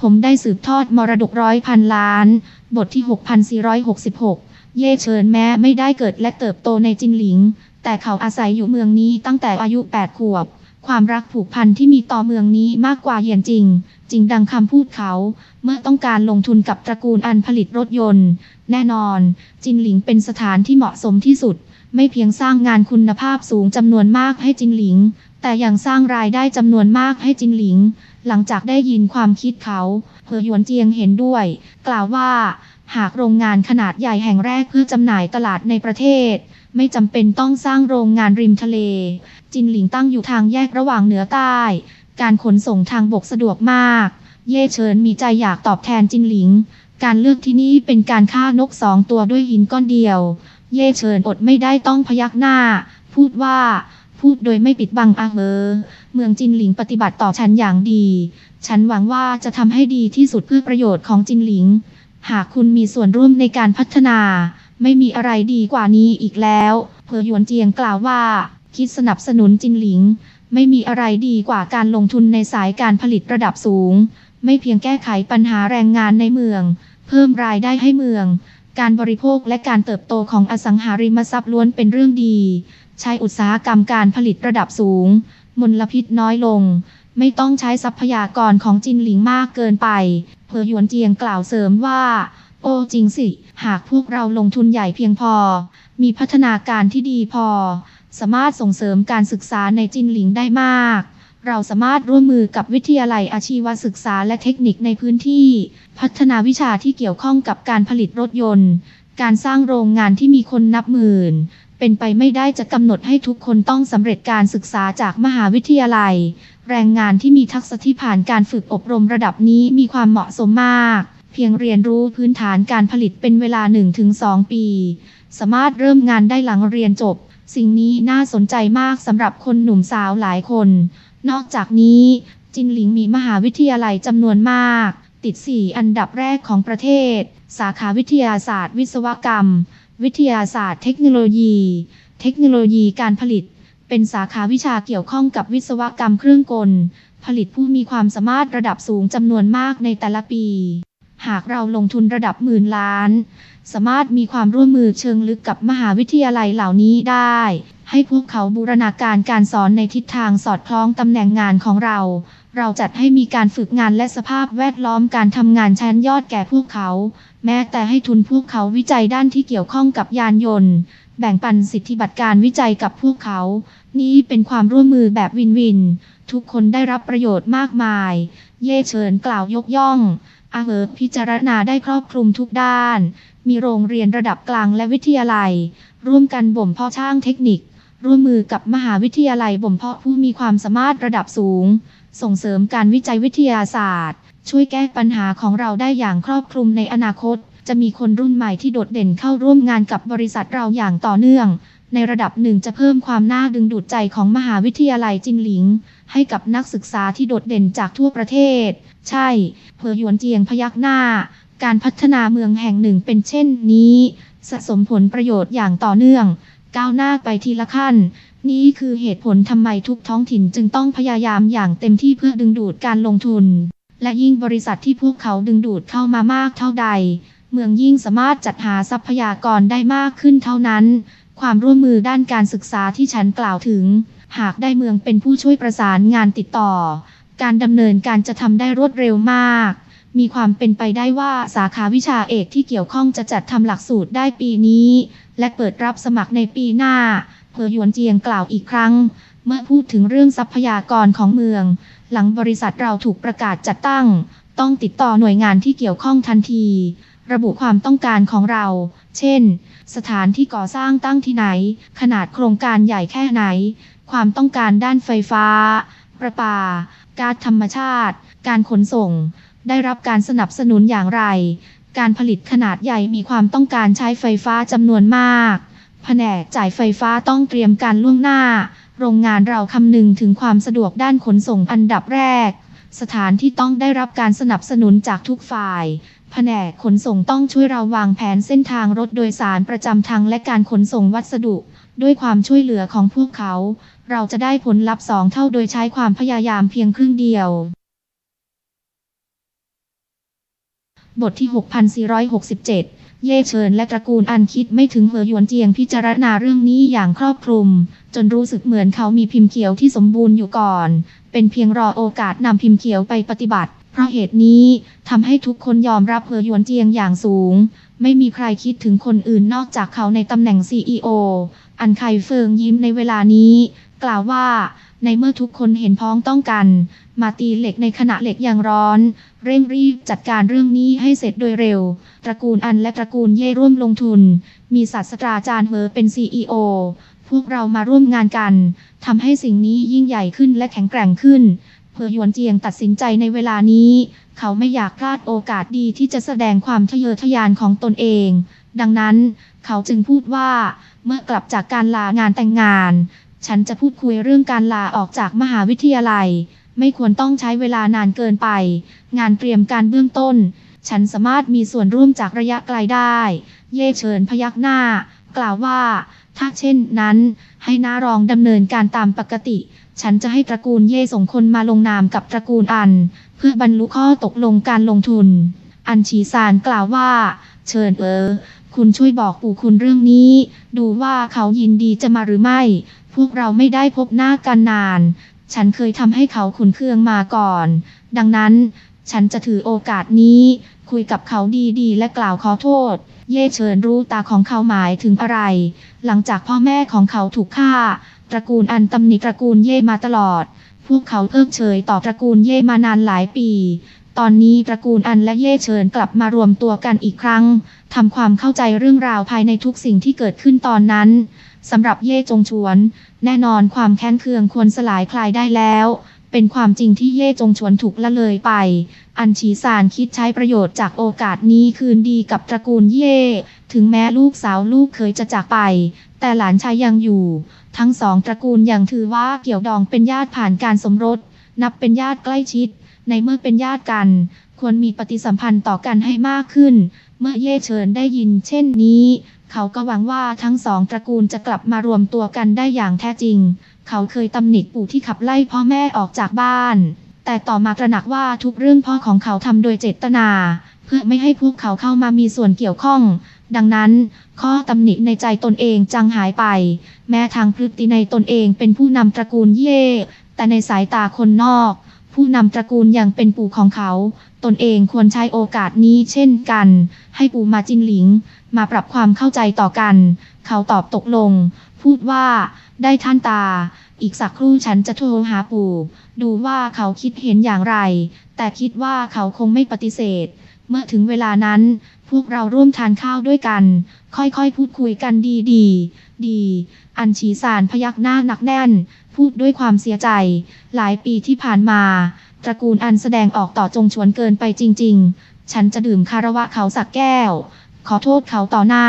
ผมได้สืบทอดมรดกร้อยพันล้าน บทที่ 6466 เย่เฉินแม้ไม่ได้เกิดและเติบโตในจินหลิง แต่เขาอาศัยอยู่เมืองนี้ตั้งแต่อายุ 8 ขวบ ความรักผูกพันที่มีต่อเมืองนี้มากกว่าเยียนจริง จริงดังคำพูดเขา เมื่อต้องการลงทุนกับตระกูลอันผลิตรถยนต์ แน่นอน จินหลิงเป็นสถานที่เหมาะสมที่สุด ไม่เพียงสร้างงานคุณภาพสูงจำนวนมากให้จินหลิง แต่ยังสร้างรายได้จำนวนมากให้จินหลิง หลังจากได้ยินความคิดเขาเหอหยวนเจียงเห็นด้วย กล่าวว่า หากโรงงานขนาดใหญ่แห่งแรกเพื่อจำหน่ายตลาดในประเทศ ไม่จำเป็นต้องสร้างโรงงานริมทะเล จินหลิงตั้งอยู่ทางแยกระหว่างเหนือใต้ การขนส่งทางบกสะดวกมาก เย่เฉินมีใจอยากตอบแทนจินหลิง การเลือกที่นี่เป็นการฆ่านกสองตัวด้วยหินก้อนเดียว เย่เฉินอดไม่ได้ต้องพยักหน้า พูดว่า พูดโดยไม่ปิดบังอาเฮอเมืองจินหลิงปฏิบัติต่อฉันอย่างดี ฉันหวังว่าจะทำให้ดีที่สุดเพื่อประโยชน์ของจินหลิง หากคุณมีส่วนร่วมในการพัฒนา ไม่มีอะไรดีกว่านี้อีกแล้วเพอหยวนเจียงกล่าวว่า คิดสนับสนุนจินหลิง ไม่มีอะไรดีกว่าการลงทุนในสายการผลิตระดับสูง ไม่เพียงแก้ไขปัญหาแรงงานในเมือง เพิ่มรายได้ให้เมือง การบริโภคและการเติบโตของอสังหาริมทรัพย์ล้วนเป็นเรื่องดี ใช้อุตสาหกรรมการผลิตระดับสูง มลพิษน้อยลง ไม่ต้องใช้ทรัพยากรของจินหลิงมากเกินไป เพอหยวนเจียงกล่าวเสริมว่า โอ้จริงสิ หากพวกเราลงทุนใหญ่เพียงพอ มีพัฒนาการที่ดีพอ สามารถส่งเสริมการศึกษาในจินหลิงได้มาก เราสามารถร่วมมือกับวิทยาลัยอาชีวศึกษาและเทคนิคในพื้นที่ พัฒนาวิชาที่เกี่ยวข้องกับการผลิตรถยนต์ การสร้างโรงงานที่มีคนนับหมื่น เป็นไปไม่ได้จะกำหนดให้ทุกคนต้องสำเร็จการศึกษาจากมหาวิทยาลัย แรงงานที่มีทักษะที่ผ่านการฝึกอบรมระดับนี้มีความเหมาะสมมาก เพียงเรียนรู้พื้นฐานการผลิตเป็นเวลา 1-2 ปี สามารถเริ่มงานได้หลังเรียนจบ สิ่งนี้น่าสนใจมากสำหรับคนหนุ่มสาวหลายคน นอกจากนี้ จินหลิงมีมหาวิทยาลัยจำนวนมาก ติด 4 อันดับแรกของประเทศ สาขาวิทยาศาสตร์ วิศวกรรม วิทยาศาสตร์เทคโนโลยี เทคโนโลยีการผลิต เป็นสาขาวิชาเกี่ยวข้องกับวิศวกรรมเครื่องกล ผลิตผู้มีความสามารถระดับสูงจำนวนมากในแต่ละปี หากเราลงทุนระดับหมื่นล้าน สามารถมีความร่วมมือเชิงลึกกับมหาวิทยาลัยเหล่านี้ได้ ให้พวกเขาบูรณาการการสอนในทิศทางสอดคล้องตำแหน่งงานของเรา เราจัดให้มีการฝึกงานและสภาพแวดล้อมการทำงานชั้นยอดแก่พวกเขา แม้แต่ให้ทุนพวกเขาวิจัยด้านที่เกี่ยวข้องกับยานยนต์ แบ่งปันสิทธิบัตรการวิจัยกับพวกเขา นี่เป็นความร่วมมือแบบวินวิน ทุกคนได้รับประโยชน์มากมาย เย่เฉินกล่าวยกย่องอาเหิร์พิจารณาได้ครอบคลุมทุกด้าน มีโรงเรียนระดับกลางและวิทยาลัย ร่วมกันบ่มเพาะช่างเทคนิค ร่วมมือกับมหาวิทยาลัยบ่มเพาะผู้มีความสามารถระดับสูง ส่งเสริมการวิจัยวิทยาศาสตร์ ช่วยแก้ปัญหาของเราได้อย่างครอบคลุมในอนาคต จะมีคนรุ่นใหม่ที่โดดเด่นเข้าร่วมงานกับบริษัทเราอย่างต่อเนื่อง ในระดับหนึ่งจะเพิ่มความน่าดึงดูดใจของมหาวิทยาลัยจินหลิง ให้กับนักศึกษาที่โดดเด่นจากทั่วประเทศ ใช่เพอหยวนเจียงพยักหน้า การพัฒนาเมืองแห่งหนึ่งเป็นเช่นนี้สะสมผลประโยชน์อย่างต่อเนื่อง ก้าวหน้าไปทีละขั้น นี่คือเหตุผลทำไมทุกท้องถิ่นจึงต้องพยายามอย่างเต็มที่เพื่อดึงดูดการลงทุน และยิ่งบริษัทที่พวกเขาดึงดูดเข้ามามากเท่าใด เมืองยิ่งสามารถจัดหาทรัพยากรได้มากขึ้นเท่านั้น ความร่วมมือด้านการศึกษาที่ฉันกล่าวถึง หากได้เมืองเป็นผู้ช่วยประสานงานติดต่อ การดำเนินการจะทำได้รวดเร็วมาก มีความเป็นไปได้ว่าสาขาวิชาเอกที่เกี่ยวข้องจะจัดทำหลักสูตรได้ปีนี้ และเปิดรับสมัครในปีหน้าเพอหยวนเจียงกล่าวอีกครั้ง เมื่อพูดถึงเรื่องทรัพยากรของเมือง หลังบริษัทเราถูกประกาศจัดตั้ง ต้องติดต่อหน่วยงานที่เกี่ยวข้องทันที ระบุความต้องการของเรา เช่น สถานที่ก่อสร้างตั้งที่ไหน ขนาดโครงการใหญ่แค่ไหน ความต้องการด้านไฟฟ้า ประปา กาซธรรมชาติ การขนส่ง ได้รับการสนับสนุนอย่างไร การผลิตขนาดใหญ่มีความต้องการใช้ไฟฟ้าจำนวนมาก แผนกจ่ายไฟฟ้าต้องเตรียมการล่วงหน้า โรงงานเราคำนึงถึงความสะดวกด้านขนส่งอันดับแรก สถานที่ต้องได้รับการสนับสนุนจากทุกฝ่ายแผนกขนส่งต้องช่วยเราวางแผนเส้นทางรถโดยสารประจำทางและการขนส่งวัสดุ ด้วยความช่วยเหลือของพวกเขา เราจะได้ผลลัพธ์สองเท่าโดยใช้ความพยายามเพียงครึ่งเดียว บทที่ 6467 เย่เฉินและตระกูลอันคิดไม่ถึงเหอหยวนเจียงพิจารณาเรื่องนี้อย่างครอบคลุม จนรู้สึกเหมือนเขามีพิมพ์เขียวที่สมบูรณ์อยู่ก่อน เป็นเพียงรอโอกาสนำพิมพ์เขียวไปปฏิบัติ เพราะเหตุนี้ทำให้ทุกคนยอมรับเหอหยวนเจียงอย่างสูง ไม่มีใครคิดถึงคนอื่นนอกจากเขาในตำแหน่ง CEO อันไคเฟิงยิ้มในเวลานี้ กล่าวว่า ในเมื่อทุกคนเห็นพ้องต้องกัน มาตีเหล็กในขณะเหล็กยังร้อน เร่งรีบจัดการเรื่องนี้ให้เสร็จโดยเร็ว ตระกูลอันและตระกูลเย่ร่วมลงทุน มีศาสตราจารย์เหอเป็น CEO พวกเรามาร่วมงานกันทำให้สิ่งนี้ยิ่งใหญ่ขึ้นและแข็งแกร่งขึ้นเพอหยวนเจียงตัดสินใจในเวลานี้ เขาไม่อยากพลาดโอกาสดีที่จะแสดงความทะเยอทะยานของตนเอง ดังนั้นเขาจึงพูดว่าเมื่อกลับจากการลางานแต่งงาน ฉันจะพูดคุยเรื่องการลาออกจากมหาวิทยาลัย ไม่ควรต้องใช้เวลานานเกินไป งานเตรียมการเบื้องต้น ฉันสามารถมีส่วนร่วมจากระยะไกลได้ เย่เฉินพยักหน้า กล่าวว่า ถ้าเช่นนั้น ให้นารองดำเนินการตามปกติ ฉันจะให้ตระกูลเย่ส่งคนมาลงนามกับตระกูลอัน เพื่อบรรลุข้อตกลงการลงทุน อันชีซานกล่าวว่า เชิญเออคุณช่วยบอกปู่คุณเรื่องนี้ ดูว่าเขายินดีจะมาหรือไม่ พวกเราไม่ได้พบหน้ากันนาน ฉันเคยทำให้เขาขุนเคืองมาก่อน ดังนั้น ฉันจะถือโอกาสนี้ คุยกับเขาดีๆ และกล่าวขอโทษ เย่เชิญรู้ตาของเขาหมายถึงอะไร หลังจากพ่อแม่ของเขาถูกฆ่า ตระกูลอันตำหนิตระกูลเย่มาตลอด พวกเขาเพิกเฉยต่อตระกูลเย่มานานหลายปี ตอนนี้ตระกูลอันและเย่เฉินกลับมารวมตัวกันอีกครั้งทำความเข้าใจเรื่องราวภายในทุกสิ่งที่เกิดขึ้นตอนนั้นสำหรับเย่จงชวน แน่นอนความแค้นเคืองควรสลายคลายได้แล้ว เป็นความจริงที่เย่จงชวนถูกละเลยไป อันชีซานคิดใช้ประโยชน์จากโอกาสนี้คืนดีกับตระกูลเย่ถึงแม้ลูกสาวลูกเคยจะจากไป แต่หลานชายยังอยู่ ทั้งสองตระกูลยังถือว่าเกี่ยวดองเป็นญาติผ่านการสมรส นับเป็นญาติใกล้ชิด ในเมื่อเป็นญาติกัน ควรมีปฏิสัมพันธ์ต่อกันให้มากขึ้น เมื่อเย่เฉินได้ยินเช่นนี้ เขาก็หวังว่าทั้งสองตระกูลจะกลับมารวมตัวกันได้อย่างแท้จริง เขาเคยตำหนิปู่ที่ขับไล่พ่อแม่ออกจากบ้าน แต่ต่อมาตระหนักว่าทุกเรื่องพ่อของเขาทำโดยเจตนา เพื่อไม่ให้พวกเขาเข้ามามีส่วนเกี่ยวข้องดังนั้น ข้อตำหนิในใจตนเองจังหายไป แม้ทางพฤติในตนเองเป็นผู้นำตระกูลเย่ แต่ในสายตาคนนอก ผู้นำตระกูลยังเป็นปู่ของเขา ตนเองควรใช้โอกาสนี้เช่นกัน ให้ปู่มาจินหลิง มาปรับความเข้าใจต่อกัน เขาตอบตกลง พูดว่า ได้ท่านตา อีกสักครู่ฉันจะโทรหาปู่ ดูว่าเขาคิดเห็นอย่างไร แต่คิดว่าเขาคงไม่ปฏิเสธ เมื่อถึงเวลานั้น พวกเราร่วมทานข้าวด้วยกัน ค่อยๆ พูดคุยกันดีๆ ดี อันชีสานพยักหน้าหนักแน่น พูดด้วยความเสียใจ หลายปีที่ผ่านมา ตระกูลอันแสดงออกต่อจงชวนเกินไปจริง ๆ ฉันจะดื่มคารวะเขาสักแก้ว ขอโทษเขาต่อหน้า